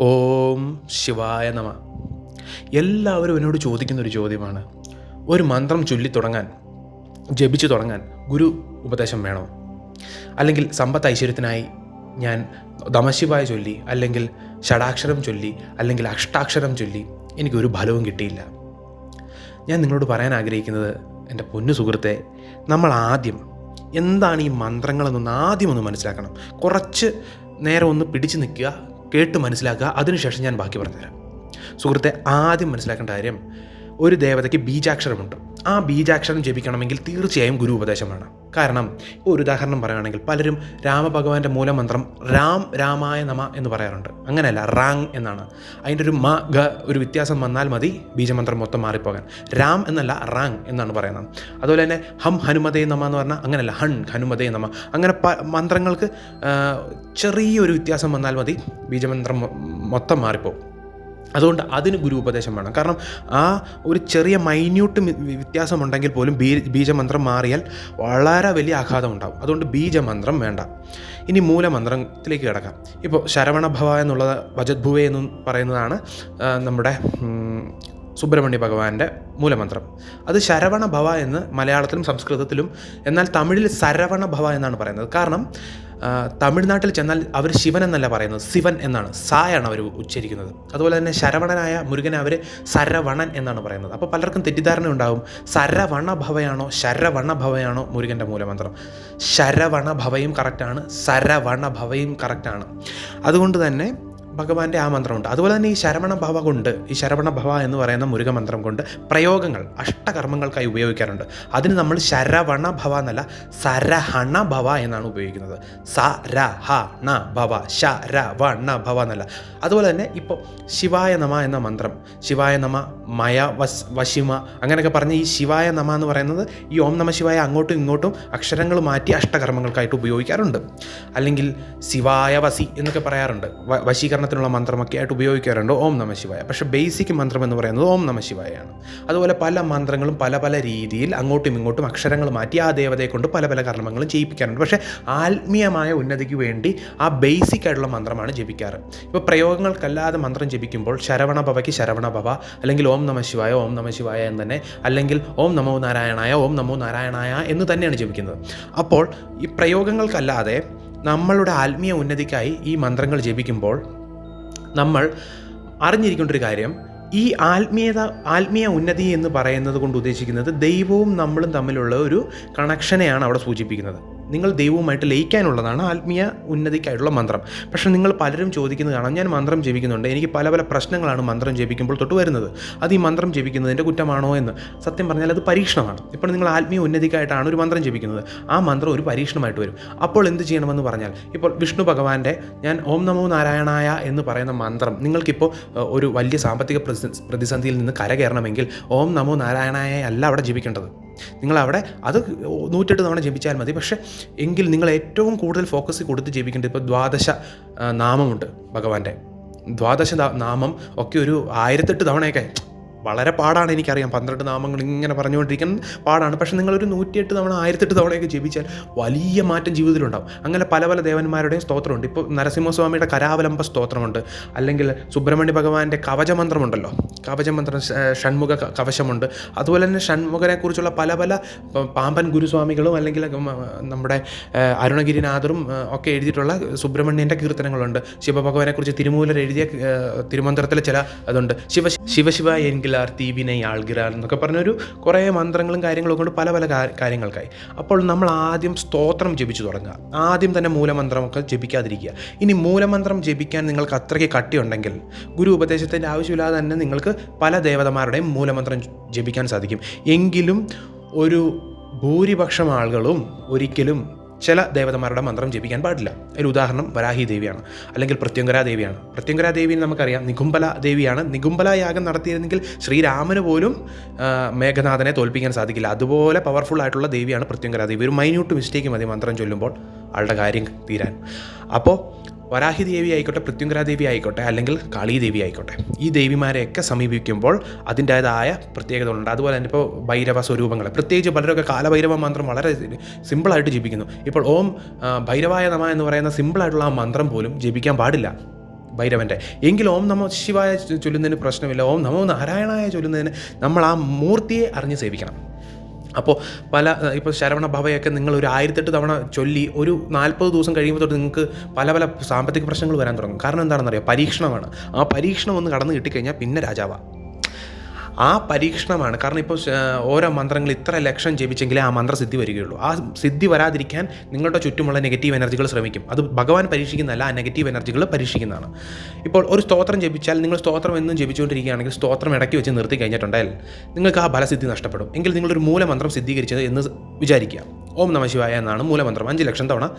ഓം ശിവായ നമ. എല്ലാവരും എന്നോട് ചോദിക്കുന്ന ഒരു ചോദ്യമാണ്. ഒരു മന്ത്രം ചൊല്ലി തുടങ്ങാൻ ജപിച്ചു തുടങ്ങാൻ ഗുരു ഉപദേശം വേണോ? അല്ലെങ്കിൽ സമ്പത്ത് ഐശ്വര്യത്തിനായി ഞാൻ ദമശിവായ ചൊല്ലി അല്ലെങ്കിൽ ഷടാക്ഷരം ചൊല്ലി അല്ലെങ്കിൽ അഷ്ടാക്ഷരം ചൊല്ലി എനിക്കൊരു ഫലവും കിട്ടിയില്ല. ഞാൻ നിങ്ങളോട് പറയാൻ ആഗ്രഹിക്കുന്നത് എന്റെ പൊന്നു സുഹൃത്തെ നമ്മൾ ആദ്യം എന്താണ് ഈ മന്ത്രങ്ങളെന്നൊന്ന് ആദ്യം ഒന്ന് മനസ്സിലാക്കണം. കുറച്ച് നേരം ഒന്ന് പിടിച്ചു നിൽക്കുക കേട്ട് മനസ്സിലാക്കുക. അതിനുശേഷം ഞാൻ ബാക്കി പറഞ്ഞുതരാം. സുഹൃത്തെ ആദ്യം മനസ്സിലാക്കേണ്ട കാര്യം ഒരു ദേവതയ്ക്ക് ബീജാക്ഷരമുണ്ട്. ആ ബീജാക്ഷരം ജപിക്കണമെങ്കിൽ തീർച്ചയായും ഗുരു ഉപദേശം വേണം കാരണം ഒരു ഉദാഹരണം പറയുകയാണെങ്കിൽ പലരും രാമഭഗവാന്റെ മൂലമന്ത്രം രാം രാമായ നമ എന്ന് പറയാറുണ്ട്. അങ്ങനെയല്ല റാങ് എന്നാണ്. അതിന്റെ ഒരു മ ഗ ഒരു വ്യത്യാസം വന്നാൽ മതി ബീജമന്ത്രം മൊത്തം മാറിപ്പോകാൻ. രാം എന്നല്ല റാങ് എന്നാണ് പറയുന്നത്. അതുപോലെ തന്നെ ഹം ഹനുമതേ നമ എന്ന് പറഞ്ഞാൽ അങ്ങനെയല്ല ഹൺ ഹനുമതേ നമ. അങ്ങനെ പ മന്ത്രങ്ങൾക്ക് ചെറിയൊരു വ്യത്യാസം വന്നാൽ മതി ബീജമന്ത്രം മൊത്തം മാറിപ്പോകും. അതുകൊണ്ട് അതിന് ഗുരു ഉപദേശം വേണം. കാരണം ആ ഒരു ചെറിയ മൈന്യൂട്ട് വ്യത്യാസമുണ്ടെങ്കിൽ പോലും ബീ ബീജമന്ത്രം മാറിയാൽ വളരെ വലിയ ആഘാതം ഉണ്ടാകും അതുകൊണ്ട് ബീജമന്ത്രം വേണ്ട. ഇനി മൂലമന്ത്രത്തിലേക്ക് കിടക്കാം. ഇപ്പോൾ ശരവണഭവ എന്നുള്ളത് ഭജത്ഭുവ എന്ന് പറയുന്നതാണ് നമ്മുടെ സുബ്രഹ്മണ്യ ഭഗവാന്റെ മൂലമന്ത്രം. അത് ശരവണ ഭവ എന്ന് മലയാളത്തിലും സംസ്കൃതത്തിലും എന്നാൽ തമിഴിൽ സരവണ ഭവ എന്നാണ് പറയുന്നത്. കാരണം തമിഴ്നാട്ടിൽ ചെന്നാൽ അവർ ശിവൻ എന്നല്ല പറയുന്നത്. ശിവൻ എന്നാണ്. സായാണ് അവർ ഉച്ചരിക്കുന്നത്. അതുപോലെ തന്നെ ശരവണനായ മുരുകനെ അവർ സരവണൻ എന്നാണ് പറയുന്നത്. അപ്പോൾ പലർക്കും തെറ്റിദ്ധാരണ ഉണ്ടാകും സരവണ ഭവയാണോ ശരവണ ഭവയാണോ മുരുകന്റെ മൂലമന്ത്രം? ശരവണ ഭവയും കറക്റ്റാണ് സരവണ ഭവയും കറക്റ്റാണ് അതുകൊണ്ട് തന്നെ ഭഗവാന്റെ ആ മന്ത്രമുണ്ട്. അതുപോലെ തന്നെ ഈ ശരവണ ഭവ കൊണ്ട് ഈ ശരവണ ഭവ എന്ന് പറയുന്ന മുരുക മന്ത്രം കൊണ്ട് പ്രയോഗങ്ങൾ അഷ്ടകർമ്മങ്ങൾക്കായി ഉപയോഗിക്കാറുണ്ട്. അതിന് നമ്മൾ ശരവണ ഭവ എന്നല്ല സരഹണ ഭവ എന്നാണ് ഉപയോഗിക്കുന്നത്. സ ര ഹ ണ ഭവ ശ ര വ ണ ഭവ എന്നല്ല. അതുപോലെ തന്നെ ഇപ്പോൾ ശിവായ നമ എന്ന മന്ത്രം ശിവായ നമ മയ വസ് വശിമ അങ്ങനെയൊക്കെ പറഞ്ഞ് ഈ ശിവായ നമ എന്ന് പറയുന്നത് ഈ ഓം നമ ശിവായ അങ്ങോട്ടും ഇങ്ങോട്ടും അക്ഷരങ്ങൾ മാറ്റി അഷ്ടകർമ്മങ്ങൾക്കായിട്ട് ഉപയോഗിക്കാറുണ്ട്. അല്ലെങ്കിൽ ശിവായ വസി എന്നൊക്കെ പറയാറുണ്ട്. വ- വശീകരണത്തിനുള്ള മന്ത്രമൊക്കെ ആയിട്ട് ഉപയോഗിക്കാറുണ്ട് ഓം നമ ശിവായ. പക്ഷേ ബേസിക് മന്ത്രം എന്ന് പറയുന്നത് ഓം നമ ശിവായാണ്. അതുപോലെ പല മന്ത്രങ്ങളും പല പല രീതിയിൽ അങ്ങോട്ടും ഇങ്ങോട്ടും അക്ഷരങ്ങൾ മാറ്റി ആ ദേവതയെ കൊണ്ട് പല പല കർമ്മങ്ങളും ചെയ്യിപ്പിക്കാറുണ്ട്. പക്ഷേ ആത്മീയമായ ഉന്നതിക്ക് വേണ്ടി ആ ബേസിക് ആയിട്ടുള്ള മന്ത്രമാണ് ജപിക്കാറ്. ഇപ്പോൾ പ്രയോഗങ്ങൾക്കല്ലാതെ മന്ത്രം ജപിക്കുമ്പോൾ ശരവണ ഭവയ്ക്ക് ശരവണ ഭവ അല്ലെങ്കിൽ ഓം നമ ശിവായ ഓം നമ ശിവായ എന്ന് തന്നെ അല്ലെങ്കിൽ ഓം നമോ നാരായണായ ഓം നമോ നാരായണായ എന്ന് തന്നെയാണ് ജപിക്കുന്നത്. അപ്പോൾ ഈ പ്രയോഗങ്ങൾക്കല്ലാതെ നമ്മളുടെ ആത്മീയ ഉന്നതിക്കായി ഈ മന്ത്രങ്ങൾ ജപിക്കുമ്പോൾ നമ്മൾ അറിഞ്ഞിരിക്കേണ്ട ഒരു കാര്യം ഈ ആത്മീയത ആത്മീയ ഉന്നതി എന്ന് പറയുന്നത് കൊണ്ട് ഉദ്ദേശിക്കുന്നത് ദൈവവും നമ്മളും തമ്മിലുള്ള ഒരു കണക്ഷനെയാണ് അവിടെ സൂചിപ്പിക്കുന്നത്. നിങ്ങൾ ദൈവവുമായിട്ട് ലയിക്കാനുള്ളതാണ് ആത്മീയ ഉന്നതിക്കായിട്ടുള്ള മന്ത്രം. പക്ഷെ നിങ്ങൾ പലരും ചോദിക്കുന്നത് കാണാം ഞാൻ മന്ത്രം ജപിക്കുന്നുണ്ട്. എനിക്ക് പല പല പ്രശ്നങ്ങളാണ് മന്ത്രം ജപിക്കുമ്പോൾ തൊട്ട് വരുന്നത്. അത് ഈ മന്ത്രം ജപിക്കുന്നതിന്റെ കുറ്റമാണോ എന്ന്? സത്യം പറഞ്ഞാൽ അത് പരീക്ഷണമാണ്. ഇപ്പോൾ നിങ്ങൾ ആത്മീയ ഉന്നതിക്കായിട്ടാണ് ഒരു മന്ത്രം ജപിക്കുന്നത്. ആ മന്ത്രം ഒരു പരീക്ഷണമായിട്ട് വരും. അപ്പോൾ എന്ത് ചെയ്യണമെന്ന് പറഞ്ഞാൽ ഇപ്പോൾ വിഷ്ണു ഭഗവാന്റെ ഞാൻ ഓം നമോ നാരായണായ എന്ന് പറയുന്ന മന്ത്രം നിങ്ങൾക്കിപ്പോൾ ഒരു വലിയ സാമ്പത്തിക പ്രതിസന്ധിയിൽ നിന്ന് കരകയറണമെങ്കിൽ ഓം നമോ നാരായണായ അല്ല അവിടെ ജപിക്കേണ്ടത്. നിങ്ങൾ അവിടെ അത് നൂറ്റെട്ട് തവണ ജപിച്ചാൽ മതി. പക്ഷേ എങ്കിൽ നിങ്ങൾ ഏറ്റവും കൂടുതൽ ഫോക്കസ് കൊടുത്ത് ജപിക്കേണ്ടത് ഇപ്പോൾ ദ്വാദശ നാമമുണ്ട് ഭഗവാന്റെ. ദ്വാദശ നാമം ഒക്കെ ഒരു ആയിരത്തെട്ട് തവണയൊക്കെ വളരെ പാടാണ് എനിക്കറിയാം. പന്ത്രണ്ട് നാമങ്ങൾ ഇങ്ങനെ പറഞ്ഞുകൊണ്ടിരിക്കാൻ പാടാണ്. പക്ഷേ നിങ്ങളൊരു നൂറ്റിയെട്ട് തവണ ആയിരത്തെട്ട് തവണയൊക്കെ ജപിച്ചാൽ വലിയ മാറ്റം ജീവിതത്തിലുണ്ടാവും. അങ്ങനെ പല പല ദേവന്മാരുടെയും സ്തോത്രമുണ്ട്. ഇപ്പോൾ നരസിംഹസ്വാമിയുടെ കരാവലംബ സ്തോത്രമുണ്ട്. അല്ലെങ്കിൽ സുബ്രഹ്മണ്യ ഭഗവാന്റെ കവചമന്ത്രമുണ്ടല്ലോ. കവചമന്ത്രം ഷൺമുഖ കവശമുണ്ട്. അതുപോലെ തന്നെ ഷൺമുഖനെ കുറിച്ചുള്ള പല പല പാമ്പൻ ഗുരുസ്വാമികളും അല്ലെങ്കിൽ നമ്മുടെ അരുണഗിരിനാഥറും ഒക്കെ എഴുതിയിട്ടുള്ള സുബ്രഹ്മണ്യന്റെ കീർത്തനങ്ങളുണ്ട്. ശിവഭഗവാനെക്കുറിച്ച് തിരുമൂലർ എഴുതിയ തിരുമന്ത്രത്തിലെ ചില അതുണ്ട്. ശിവ ശിവശിവ എൻകിലാർ തീവിനെ ആൾഗിരാർ എന്നൊക്കെ പറഞ്ഞൊരു കുറേ മന്ത്രങ്ങളും കാര്യങ്ങളും കൊണ്ട് പല പല കാര്യങ്ങൾക്കായി. അപ്പോൾ നമ്മൾ ആദ്യം സ്തോത്രം ജപിച്ചു തുടങ്ങുക. ആദ്യം തന്നെ മൂലമന്ത്രമൊക്കെ ജപിക്കാതിരിക്കുക. ഇനി മൂലമന്ത്രം ജപിക്കാൻ നിങ്ങൾക്ക് അത്രയ്ക്ക് കട്ടിയുണ്ടെങ്കിൽ ഗുരു ഉപദേശത്തിന്റെ ആവശ്യമില്ലാതെ തന്നെ നിങ്ങൾക്ക് പല ദേവതമാരുടെയും മൂലമന്ത്രം ജപിക്കാൻ സാധിക്കും. എങ്കിലും ഒരു ഭൂരിപക്ഷം ആളുകളും ഒരിക്കലും ചില ദേവതമാരുടെ മന്ത്രം ജപിക്കാൻ പാടില്ല. ഒരു ഉദാഹരണം വരാഹി ദേവിയാണ് അല്ലെങ്കിൽ പ്രത്യങ്കര ദേവിയാണ്. പ്രത്യങ്കര ദേവി നമുക്കറിയാം നികുംബല ദേവിയാണ്. നികുംബല യാഗം നടത്തിയിരുന്നെങ്കിൽ ശ്രീരാമന് പോലും മേഘനാഥനെ തോൽപ്പിക്കാൻ സാധിക്കില്ല. അതുപോലെ പവർഫുൾ ആയിട്ടുള്ള ദേവിയാണ് പ്രത്യങ്കര ദേവി. ഒരു മൈന്യൂട്ട് മിസ്റ്റേക്ക് മതി മന്ത്രം ചൊല്ലുമ്പോൾ ആളുടെ കാര്യം തീരാൻ. അപ്പോൾ വരാഹി ദേവി ആയിക്കോട്ടെ പൃഥ്വിങ്കര ദേവി ആയിക്കോട്ടെ അല്ലെങ്കിൽ കാളി ദേവി ആയിക്കോട്ടെ ഈ ദേവിമാരെയൊക്കെ സമീപിക്കുമ്പോൾ അതിന്റേതായ പ്രത്യേകതകളുണ്ട്. അതുപോലെ തന്നെ ഇപ്പോൾ ഭൈരവ സ്വരൂപങ്ങൾ പ്രത്യേകിച്ച് പലരൊക്കെ കാലഭൈരവ മന്ത്രം വളരെ സിമ്പിളായിട്ട് ജപിക്കുന്നു. ഇപ്പോൾ ഓം ഭൈരവായ നമ എന്ന് പറയുന്ന സിമ്പിളായിട്ടുള്ള ആ മന്ത്രം പോലും ജപിക്കാൻ പാടില്ല ഭൈരവന്റെ. എങ്കിൽ ഓം നമോ ശിവായ ചൊല്ലുന്നതിന് പ്രശ്നമില്ല. ഓം നമോ നാരായണായ ചൊല്ലുന്നതിന് നമ്മൾ ആ മൂർത്തിയെ അറിഞ്ഞ് സേവിക്കണം. അപ്പോൾ പല ഇപ്പോൾ ശരവണ ഭവയൊക്കെ നിങ്ങൾ ഒരു ആയിരത്തെട്ട് തവണ ചൊല്ലി ഒരു നാൽപ്പത് ദിവസം കഴിയുമ്പോൾ തൊട്ട് നിങ്ങൾക്ക് പല പല സാമ്പത്തിക പ്രശ്നങ്ങൾ വരാൻ തുടങ്ങും. കാരണം എന്താണെന്നറിയാം? പരീക്ഷണമാണ്. ആ പരീക്ഷണം ഒന്ന് കടന്നു കിട്ടിക്കഴിഞ്ഞാൽ പിന്നെ രാജാവാണ് ആ പരീക്ഷണമാണ്. കാരണം ഇപ്പോൾ ഓരോ മന്ത്രങ്ങൾ ഇത്ര ലക്ഷം ജപിച്ചെങ്കിലേ ആ മന്ത്രസിദ്ധി വരികയുള്ളൂ. ആ സിദ്ധി വരാതിരിക്കാൻ നിങ്ങളുടെ ചുറ്റുമുള്ള നെഗറ്റീവ് എനർജികൾ ശ്രമിക്കും. അത് ഭഗവാൻ പരീക്ഷിക്കുന്നതല്ല ആ നെഗറ്റീവ് എനർജികൾ പരീക്ഷിക്കുന്നതാണ്. ഇപ്പോൾ ഒരു സ്തോത്രം ജപിച്ചാൽ നിങ്ങൾ സ്തോത്രം എന്നും ജപിച്ചുകൊണ്ടിരിക്കുകയാണെങ്കിൽ സ്തോത്രം ഇടയ്ക്ക് വെച്ച് നിർത്തി കഴിഞ്ഞിട്ടുണ്ടെങ്കിൽ നിങ്ങൾക്ക് ആ ഫലസിദ്ധി നഷ്ടപ്പെടും. എങ്കിൽ നിങ്ങളൊരു മൂലമന്ത്രം സിദ്ധീകരിച്ചത് എന്ന് വിചാരിക്കുക. ഓം നമശിവായ എന്നാണ് മൂലമന്ത്രം. അഞ്ച് ലക്ഷം തവണ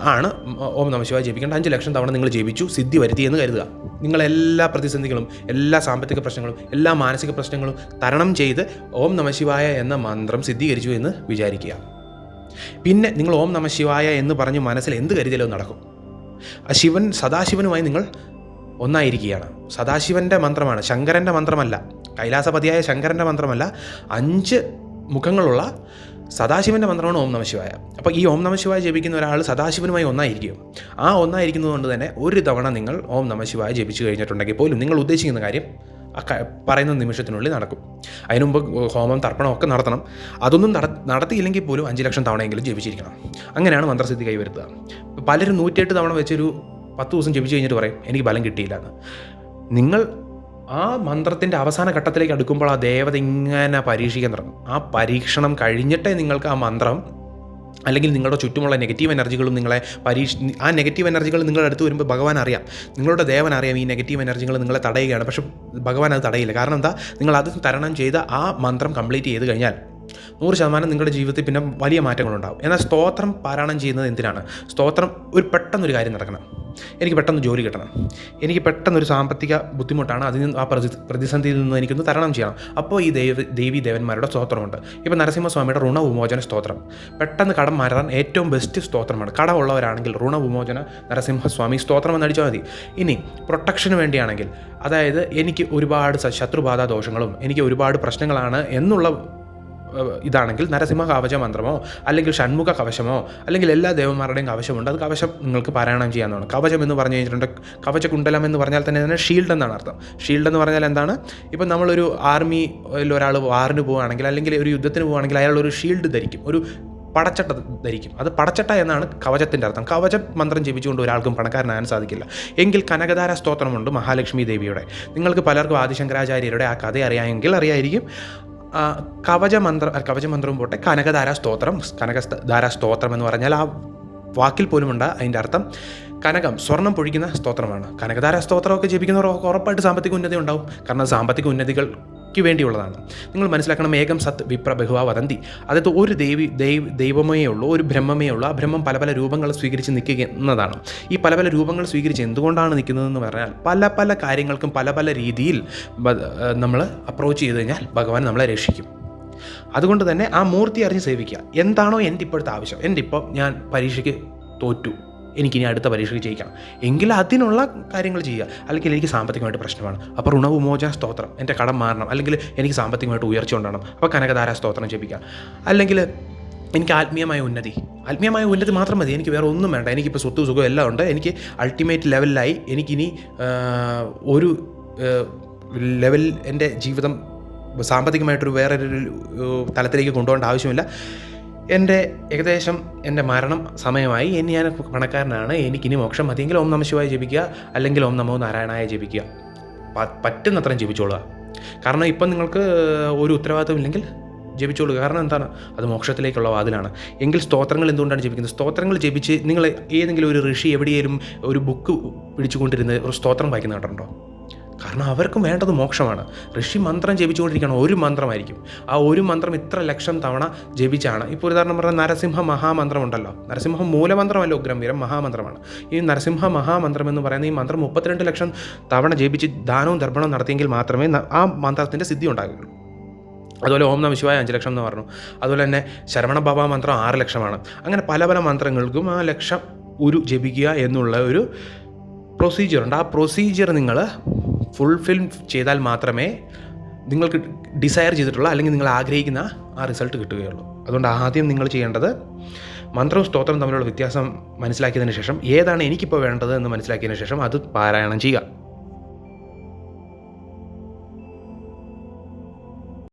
ആണ്. ഓം നമശിവായ ജപിക്കേണ്ട അഞ്ച് ലക്ഷം തവണ നിങ്ങൾ ജപിച്ചു സിദ്ധി വരുത്തി എന്ന് കരുതുക. നിങ്ങളെല്ലാ പ്രതിസന്ധികളും എല്ലാ സാമ്പത്തിക പ്രശ്നങ്ങളും എല്ലാ മാനസിക പ്രശ്നങ്ങളും തരണം ചെയ്ത് ഓം നമശിവായ എന്ന മന്ത്രം സിദ്ധീകരിച്ചു എന്ന് വിചാരിക്കുക. പിന്നെ നിങ്ങൾ ഓം നമശിവായ എന്ന് പറഞ്ഞ് മനസ്സിൽ എന്ത് കരുതലോ നടക്കും. ആ ശിവൻ സദാശിവനുമായി നിങ്ങൾ ഒന്നായിരിക്കുകയാണ്. സദാശിവന്റെ മന്ത്രമാണ് ശങ്കരന്റെ മന്ത്രമല്ല കൈലാസപതിയായ ശങ്കരന്റെ മന്ത്രമല്ല അഞ്ച് മുഖങ്ങളുള്ള സദാശിവന്റെ മന്ത്രമാണ് ഓം നമശിവായ അപ്പോൾ ഈ ഓം നമശിവായ ജപിക്കുന്ന ഒരാൾ സദാശിവനുമായി ഒന്നായിരിക്കും. ആ ഒന്നായിരിക്കുന്നത് കൊണ്ട് തന്നെ ഒരു തവണ നിങ്ങൾ ഓം നമശിവായ ജപിച്ചു കഴിഞ്ഞിട്ടുണ്ടെങ്കിൽ പോലും നിങ്ങൾ ഉദ്ദേശിക്കുന്ന കാര്യം പറയുന്ന നിമിഷത്തിനുള്ളിൽ നടക്കും. അതിനു മുമ്പ് ഹോമം തർപ്പണമൊക്കെ നടത്തണം. അതൊന്നും നട നടത്തിയില്ലെങ്കിൽ പോലും അഞ്ച് ലക്ഷം തവണയെങ്കിലും ജപിച്ചിരിക്കണം. അങ്ങനെയാണ് മന്ത്രസിദ്ധി കൈവരുത്തുക. പലരും നൂറ്റിയെട്ട് തവണ വെച്ചൊരു പത്ത് ദിവസം ജപിച്ചു കഴിഞ്ഞിട്ട് പറയും എനിക്ക് ബലം കിട്ടിയില്ല എന്ന്. നിങ്ങൾ ആ മന്ത്രത്തിന്റെ അവസാന ഘട്ടത്തിലേക്ക് അടുക്കുമ്പോൾ ആ ദേവത ഇങ്ങനെ പരീക്ഷിക്കാൻ തുടങ്ങും. ആ പരീക്ഷണം കഴിഞ്ഞിട്ടേ നിങ്ങൾക്ക് ആ മന്ത്രം അല്ലെങ്കിൽ നിങ്ങളുടെ ചുറ്റുമുള്ള നെഗറ്റീവ് എനർജികളും നിങ്ങളെ പരീക്ഷ ആ നെഗറ്റീവ് എനർജികൾ നിങ്ങളുടെ അടുത്ത് വരുമ്പോൾ ഭഗവാൻ അറിയാം. നിങ്ങളുടെ ദേവൻ അറിയാം ഈ നെഗറ്റീവ് എനർജികൾ നിങ്ങളെ തടയുകയാണ്. പക്ഷെ ഭഗവാൻ അത് തടയില്ല. കാരണം എന്താ? നിങ്ങൾ അത് തരണം ചെയ്ത് ആ മന്ത്രം കംപ്ലീറ്റ് ചെയ്ത് കഴിഞ്ഞാൽ നൂറ് ശതമാനം നിങ്ങളുടെ ജീവിതത്തിൽ പിന്നെ വലിയ മാറ്റങ്ങളുണ്ടാകും എന്നാൽ സ്തോത്രം പാരായണം ചെയ്യുന്നത് എന്തിനാണ്? സ്തോത്രം ഒരു പെട്ടെന്നൊരു കാര്യം നടക്കണം. എനിക്ക് പെട്ടെന്ന് ജോലി കിട്ടണം. എനിക്ക് പെട്ടെന്നൊരു സാമ്പത്തിക ബുദ്ധിമുട്ടാണ് അതിൽ നിന്ന് ആ പ്രതി പ്രതിസന്ധിയിൽ നിന്ന് എനിക്കൊന്ന് തരണം ചെയ്യണം. അപ്പോൾ ഈ ദേവി ദേവി ദേവന്മാരുടെ സ്തോത്രമുണ്ട്. ഇപ്പോൾ നരസിംഹസ്വാമിയുടെ ഋണവിമോചന സ്തോത്രം. പെട്ടെന്ന് കടം മാറാൻ ഏറ്റവും ബെസ്റ്റ് സ്തോത്രമാണ്. കടമുള്ളവരാണെങ്കിൽ ഋണവിമോചന നരസിംഹസ്വാമി സ്തോത്രം എന്ന് അടിച്ചാൽ മതി. ഇനി പ്രൊട്ടക്ഷന് വേണ്ടിയാണെങ്കിൽ അതായത് എനിക്ക് ഒരുപാട് ശത്രുബാധ ദോഷങ്ങളും എനിക്ക് ഒരുപാട് പ്രശ്നങ്ങളാണ് എന്നുള്ള ഇതാണെങ്കിൽ നരസിംഹ കവച മന്ത്രമോ അല്ലെങ്കിൽ ഷൺമുഖ കവശമോ അല്ലെങ്കിൽ എല്ലാ ദേവന്മാരുടെയും കവശമുണ്ട് അത് കവശം നിങ്ങൾക്ക് പാരായണം ചെയ്യാവുന്നതാണ്. കവചം എന്ന് പറഞ്ഞു കഴിഞ്ഞിട്ടുണ്ട് കവച കവചകുണ്ടലം എന്ന് പറഞ്ഞാൽ തന്നെ തന്നെ ഷീൽഡ് എന്നാണ് അർത്ഥം. ഷീൽഡ് എന്ന് പറഞ്ഞാൽ എന്താണ്? ഇപ്പം നമ്മളൊരു ആർമിയിൽ ഒരാൾ വാറിന് പോവുകയാണെങ്കിൽ അല്ലെങ്കിൽ ഒരു യുദ്ധത്തിന് പോവുകയാണെങ്കിൽ അയാൾ ഒരു ഷീൽഡ് ധരിക്കും. ഒരു പടച്ചട്ട ധരിക്കും. അത് പടച്ചട്ട എന്നാണ് കവചത്തിന്റെ അർത്ഥം. കവച മന്ത്രം ജപിച്ചുകൊണ്ട് ഒരാൾക്കും പണക്കാരനാകാൻ സാധിക്കില്ല. എങ്കിൽ കനകധാര സ്തോത്രമുണ്ട് മഹാലക്ഷ്മി ദേവിയുടെ. നിങ്ങൾക്ക് പലർക്കും ആദിശങ്കരാചാര്യരുടെ ആ കഥ അറിയാമെങ്കിൽ അറിയായിരിക്കും. കവചമന്ത്രം കവചമന്ത്രവും പോട്ടെ കനകധാര സ്തോത്രം കനകധാര സ്തോത്രം എന്ന് പറഞ്ഞാൽ ആ വാക്കിൽ പോലുമുണ്ട് അതിന്റെ അർത്ഥം. കനകം സ്വർണം പൊഴിക്കുന്ന സ്തോത്രമാണ്. കനകധാര സ്തോത്രമൊക്കെ ജപിക്കുന്നവർ ഉറപ്പായിട്ട് സാമ്പത്തിക ഉന്നതി ഉണ്ടാവും. കാരണം സാമ്പത്തിക ഉന്നതികൾക്ക് വേണ്ടിയുള്ളതാണ്. നിങ്ങൾ മനസ്സിലാക്കണം ഏകം സത് വിപ്ര ബഹുവ വദന്തി അതായത് ഒരു ദേവി ദൈവ ദൈവമേ ഉള്ളൂ ഒരു ബ്രഹ്മമേ ഉള്ളൂ ആ ബ്രഹ്മം പല പല രൂപങ്ങൾ സ്വീകരിച്ച് നിൽക്കുന്നതാണ്. ഈ പല പല രൂപങ്ങൾ സ്വീകരിച്ച് എന്തുകൊണ്ടാണ് നിൽക്കുന്നതെന്ന് പറഞ്ഞാൽ പല പല കാര്യങ്ങൾക്കും പല പല രീതിയിൽ നമ്മൾ അപ്രോച്ച് ചെയ്ത് കഴിഞ്ഞാൽ ഭഗവാൻ നമ്മളെ രക്ഷിക്കും. അതുകൊണ്ട് തന്നെ ആ മൂർത്തി അറിഞ്ഞ് സേവിക്കുക. എന്താണോ എന്റെ ഇപ്പോഴത്തെ ആവശ്യം. എന്റെ ഇപ്പം ഞാൻ പരീക്ഷയ്ക്ക് തോറ്റു. എനിക്കിനി അടുത്ത പരീക്ഷയ്ക്ക് ജയിക്കണം. എങ്കിൽ അതിനുള്ള കാര്യങ്ങൾ ചെയ്യുക. അല്ലെങ്കിൽ എനിക്ക് സാമ്പത്തികമായിട്ട് പ്രശ്നമാണ്. അപ്പോൾ ഋണവിമോചന സ്തോത്രം എന്റെ കടം മാറണം. അല്ലെങ്കിൽ എനിക്ക് സാമ്പത്തികമായിട്ട് ഉയർച്ച ഉണ്ടാകണം. അപ്പോൾ കനകധാര സ്തോത്രം ജപിക്കുക. അല്ലെങ്കിൽ എനിക്ക് ആത്മീയമായ ഉന്നതി. ആത്മീയമായ ഉന്നതി മാത്രം മതി. എനിക്ക് വേറെ ഒന്നും വേണ്ട. എനിക്കിപ്പോൾ സ്വത്ത് സുഖം എല്ലാം ഉണ്ട്. എനിക്ക് അൾട്ടിമേറ്റ് ലെവലിലായി എനിക്കിനി ഒരു ലെവൽ എന്റെ ജീവിതം സാമ്പത്തികമായിട്ടൊരു വേറൊരു തലത്തിലേക്ക് കൊണ്ടുപോകേണ്ട ആവശ്യമില്ല. എന്റെ ഏകദേശം എന്റെ മരണം സമയമായി. ഇനി ഞാൻ പണക്കാരനാണ്. എനിക്കിനി മോക്ഷം മതിയെങ്കിൽ ഓം നമ ശിവായ ജപിക്കുക. അല്ലെങ്കിൽ ഓം നമോ നാരായണായ ജപിക്കുക. പറ്റുന്നത്രയും ജപിച്ചോളുക. കാരണം ഇപ്പം നിങ്ങൾക്ക് ഒരു ഉത്തരവാദിത്വം ഇല്ലെങ്കിൽ ജപിച്ചോളൂ കാരണം എന്താണ്? അത് മോക്ഷത്തിലേക്കുള്ള വാതിലാണ്. എങ്കിൽ സ്തോത്രങ്ങൾ എന്തുകൊണ്ടാണ് ജപിക്കുന്നത്? സ്തോത്രങ്ങൾ ജപിച്ച് നിങ്ങൾ ഏതെങ്കിലും ഒരു ഋഷി എവിടെയെങ്കിലും ഒരു ബുക്ക് പിടിച്ചുകൊണ്ടിരുന്ന് ഒരു സ്തോത്രം വായിക്കുന്ന കണ്ടിട്ടുണ്ടോ? കാരണം അവർക്കും വേണ്ടത് മോക്ഷമാണ്. ഋഷി മന്ത്രം ജപിച്ചുകൊണ്ടിരിക്കണം ഒരു മന്ത്രമായിരിക്കും. ആ ഒരു മന്ത്രം ഇത്ര ലക്ഷം തവണ ജപിച്ചാണ്. ഇപ്പോൾ ഉദാഹരണം പറഞ്ഞാൽ നരസിംഹ മഹാമന്ത്രം ഉണ്ടല്ലോ. നരസിംഹ മൂലമന്ത്രമല്ല ഉഗ്രംവീരം മഹാമന്ത്രമാണ്. ഈ നരസിംഹ മഹാമന്ത്രം എന്ന് പറയുന്ന ഈ മന്ത്രം മുപ്പത്തിരണ്ട് ലക്ഷം തവണ ജപിച്ച് ദാനവും ദർപ്പണവും നടത്തിയെങ്കിൽ മാത്രമേ ആ മന്ത്രത്തിന്റെ സിദ്ധി ഉണ്ടാകുകയുള്ളൂ. അതുപോലെ ഓം നമ ശിവായ അഞ്ച് ലക്ഷം എന്ന് പറഞ്ഞു. അതുപോലെ തന്നെ ശരവണ ബാബ മന്ത്രം ആറ് ലക്ഷമാണ്. അങ്ങനെ പല പല മന്ത്രങ്ങൾക്കും ആ ലക്ഷം ഒരു ജപിക്കുക എന്നുള്ള ഒരു പ്രൊസീജിയർ ഉണ്ട്. ആ പ്രൊസീജിയർ നിങ്ങൾ ഫുൾഫിൽ ചെയ്താൽ മാത്രമേ നിങ്ങൾക്ക് ഡിസയർ ചെയ്തിട്ടുള്ള അല്ലെങ്കിൽ നിങ്ങൾ ആഗ്രഹിക്കുന്ന ആ റിസൾട്ട് കിട്ടുകയുള്ളൂ. അതുകൊണ്ട് ആദ്യം നിങ്ങൾ ചെയ്യേണ്ടത് മന്ത്രവും സ്തോത്രം തമ്മിലുള്ള വ്യത്യാസം മനസ്സിലാക്കിയതിന് ശേഷം ഏതാണ് എനിക്കിപ്പോൾ വേണ്ടത് എന്ന് മനസ്സിലാക്കിയതിന് ശേഷം അത് പാരായണം ചെയ്യുക.